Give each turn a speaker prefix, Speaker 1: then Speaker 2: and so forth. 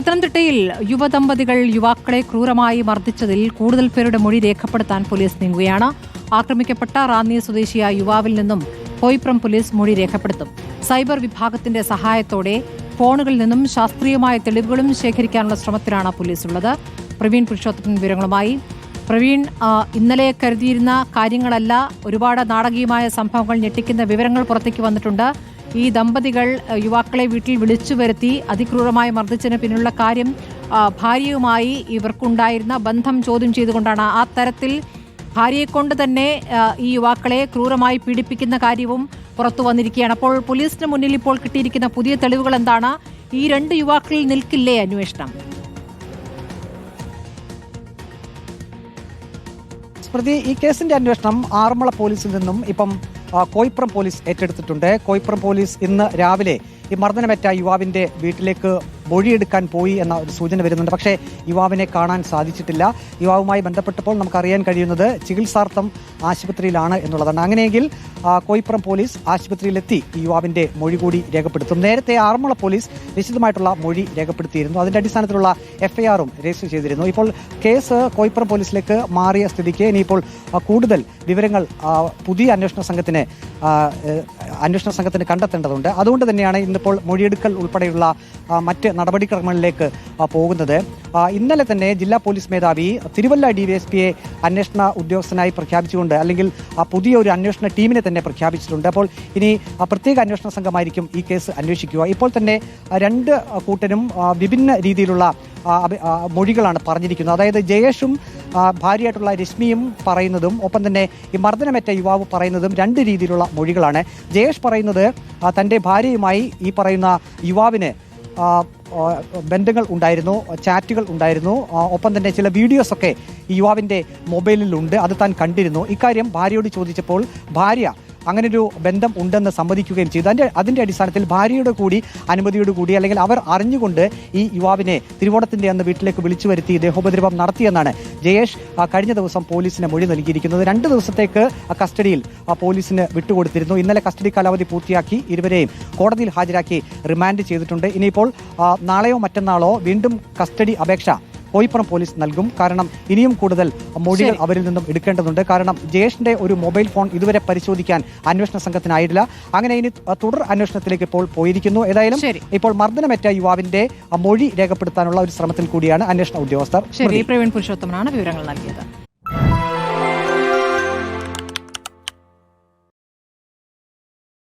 Speaker 1: പത്തനംതിട്ടയിൽ യുവദമ്പതികൾ യുവാക്കളെ ക്രൂരമായി മർദ്ദിച്ചതിൽ കൂടുതൽ പേരുടെ മൊഴി രേഖപ്പെടുത്താൻ പോലീസ് നീങ്ങുകയാണ്. ആക്രമിക്കപ്പെട്ട റാന്നി സ്വദേശിയായ യുവാവിൽ നിന്നും കോയിപ്രം പോലീസ് മൊഴി രേഖപ്പെടുത്തും. സൈബർ വിഭാഗത്തിന്റെ സഹായത്തോടെ ഫോണുകളിൽ നിന്നും ശാസ്ത്രീയമായ തെളിവുകളും ശേഖരിക്കാനുള്ള ശ്രമത്തിലാണ് പോലീസ് ഉള്ളത് പ്രവീൺ പുരുഷോത്തമൻ വിവരങ്ങളുമായി. പ്രവീൺ ഇന്നലെ കരുതിയിരുന്ന കാര്യങ്ങളല്ല ഒരുപാട് നാടകീയമായ സംഭവങ്ങൾ ഞെട്ടിക്കുന്ന വിവരങ്ങൾ പുറത്തേക്ക് വന്നിട്ടുണ്ട്. ഈ ദമ്പതികൾ യുവാക്കളെ വീട്ടിൽ വിളിച്ചു വരുത്തി അതിക്രൂരമായി മർദ്ദിച്ചതിന് പിന്നിലുള്ള കാര്യം ഭാര്യയുമായി ഇവർക്കുണ്ടായിരുന്ന ബന്ധം ചോദ്യം ചെയ്തുകൊണ്ടാണ്. ആ തരത്തിൽ ഭാര്യയെ കൊണ്ട് തന്നെ ഈ യുവാക്കളെ ക്രൂരമായി പീഡിപ്പിക്കുന്ന കാര്യവും പുറത്തു വന്നിരിക്കുകയാണ്. അപ്പോൾ പോലീസിന് മുന്നിൽ ഇപ്പോൾ കിട്ടിയിരിക്കുന്ന പുതിയ തെളിവുകൾ എന്താണ്? ഈ രണ്ട് യുവാക്കളിൽ നിൽക്കില്ലേ അന്വേഷണം?
Speaker 2: സ്മൃതി ഈ കേസിന്റെ അന്വേഷണം ആറന്മുള പോലീസിൽ നിന്നും ഇപ്പം കോയിപ്പുറം പോലീസ് ഏറ്റെടുത്തിട്ടുണ്ട്. കോയിപ്പുറം പോലീസ് ഇന്ന് രാവിലെ ഈ മർദ്ദനമേറ്റ യുവാവിന്റെ വീട്ടിലേക്ക് മൊഴിയെടുക്കാൻ പോയി എന്ന ഒരു സൂചന വരുന്നുണ്ട്. പക്ഷേ യുവാവിനെ കാണാൻ സാധിച്ചിട്ടില്ല. യുവാവുമായി ബന്ധപ്പെട്ടപ്പോൾ നമുക്കറിയാൻ കഴിയുന്നത് ചികിത്സാർത്ഥം ആശുപത്രിയിലാണ് എന്നുള്ളതാണ്. അങ്ങനെയെങ്കിൽ കോയിപ്പുറം പോലീസ് ആശുപത്രിയിലെത്തി യുവാവിന്റെ മൊഴി കൂടി രേഖപ്പെടുത്തും. നേരത്തെ ആറന്മുള പോലീസ് വിശദമായിട്ടുള്ള മൊഴി രേഖപ്പെടുത്തിയിരുന്നു. അതിന്റെ അടിസ്ഥാനത്തിലുള്ള എഫ്ഐആറും രജിസ്റ്റർ ചെയ്തിരുന്നു. ഇപ്പോൾ കേസ് കോയിപ്പുറം പോലീസിലേക്ക് മാറിയ സ്ഥിതിക്ക് ഇനിയിപ്പോൾ കൂടുതൽ വിവരങ്ങൾ പുതിയ അന്വേഷണ സംഘത്തിന് അന്വേഷണ സംഘത്തിന് കണ്ടെത്തേണ്ടതുണ്ട്. അതുകൊണ്ട് തന്നെയാണ് ഇന്നിപ്പോൾ മൊഴിയെടുക്കൽ ഉൾപ്പെടെയുള്ള മറ്റ് നടപടിക്രമങ്ങളിലേക്ക് പോകുന്നത്. ഇന്നലെ തന്നെ ജില്ലാ പോലീസ് മേധാവി തിരുവല്ല ഡി വി എസ് പിയെ അന്വേഷണ ഉദ്യോഗസ്ഥനായി പ്രഖ്യാപിച്ചുകൊണ്ട് അല്ലെങ്കിൽ പുതിയ ഒരു അന്വേഷണ ടീമിനെ തന്നെ പ്രഖ്യാപിച്ചിട്ടുണ്ട്. അപ്പോൾ ഇനി പ്രത്യേക അന്വേഷണ സംഘമായിരിക്കും ഈ കേസ് അന്വേഷിക്കുക. ഇപ്പോൾ തന്നെ രണ്ട് കൂട്ടരും വിഭിന്ന രീതിയിലുള്ള മൊഴികളാണ് പറഞ്ഞിരിക്കുന്നത്. അതായത് ജയേഷും ഭാര്യയായിട്ടുള്ള രശ്മിയും പറയുന്നതും ഒപ്പം തന്നെ ഈ മർദ്ദനമേറ്റ യുവാവ് പറയുന്നതും രണ്ട് രീതിയിലുള്ള മൊഴികളാണ്. ജയേഷ് പറയുന്നത് തന്റെ ഭാര്യയുമായി ഈ പറയുന്ന യുവാവിന് ബന്ധങ്ങൾ ഉണ്ടായിരുന്നു ചാറ്റുകൾ ഉണ്ടായിരുന്നു. ഒപ്പം തന്നെ ചില വീഡിയോസ് ഒക്കെ യുവാവിന്റെ മൊബൈലിലുണ്ട് അത് താൻ കണ്ടിരുന്നു. ഇക്കാര്യം ഭാര്യയോട് ചോദിച്ചപ്പോൾ ഭാര്യ അങ്ങനൊരു ബന്ധം ഉണ്ടെന്ന് സമ്മതിക്കുകയും ചെയ്തു. അതിന്റെ അതിന്റെ അടിസ്ഥാനത്തിൽ ഭാര്യയുടെ കൂടി അനുമതിയോട് കൂടി അല്ലെങ്കിൽ അവർ അറിഞ്ഞുകൊണ്ട് ഈ യുവാവിനെ തിരുവോണത്തിന്റെ അന്ന് വീട്ടിലേക്ക് വിളിച്ചു വരുത്തി ദേഹോപദ്രവം നടത്തിയെന്നാണ് ജയേഷ് കഴിഞ്ഞ ദിവസം പോലീസിന് മൊഴി നൽകിയിരിക്കുന്നത്. രണ്ട് ദിവസത്തേക്ക് കസ്റ്റഡിയിൽ പോലീസിന് വിട്ടുകൊടുത്തിരുന്നു. ഇന്നലെ കസ്റ്റഡി കാലാവധി പൂർത്തിയാക്കി ഇരുവരെയും കോടതിയിൽ ഹാജരാക്കി റിമാൻഡ് ചെയ്തിട്ടുണ്ട്. ഇനിയിപ്പോൾ നാളെയോ മറ്റന്നാളോ വീണ്ടും കസ്റ്റഡി അപേക്ഷ കോയിപ്പുറം പോലീസ് നൽകും. കാരണം ഇനിയും കൂടുതൽ മൊഴികൾ. അവരിൽ നിന്നും എടുക്കേണ്ടതുണ്ട്. കാരണം ജയേഷിന്റെ ഒരു മൊബൈൽ ഫോൺ ഇതുവരെ പരിശോധിക്കാൻ അന്വേഷണ സംഘത്തിനായിട്ടില്ല അങ്ങനെ ഇനി തുടർ അന്വേഷണത്തിലേക്ക് ഇപ്പോൾ പോയിരിക്കുന്നു. ഏതായാലും. ഇപ്പോൾ മർദ്ദനമേറ്റ യുവാവിന്റെ മൊഴി രേഖപ്പെടുത്താനുള്ള ഒരു ശ്രമത്തിൽ കൂടിയാണ് അന്വേഷണ ഉദ്യോഗസ്ഥർ
Speaker 1: ശരി. പ്രവീൺ പുരുഷോത്തമനാണ് വിവരങ്ങൾ നൽകിയത്.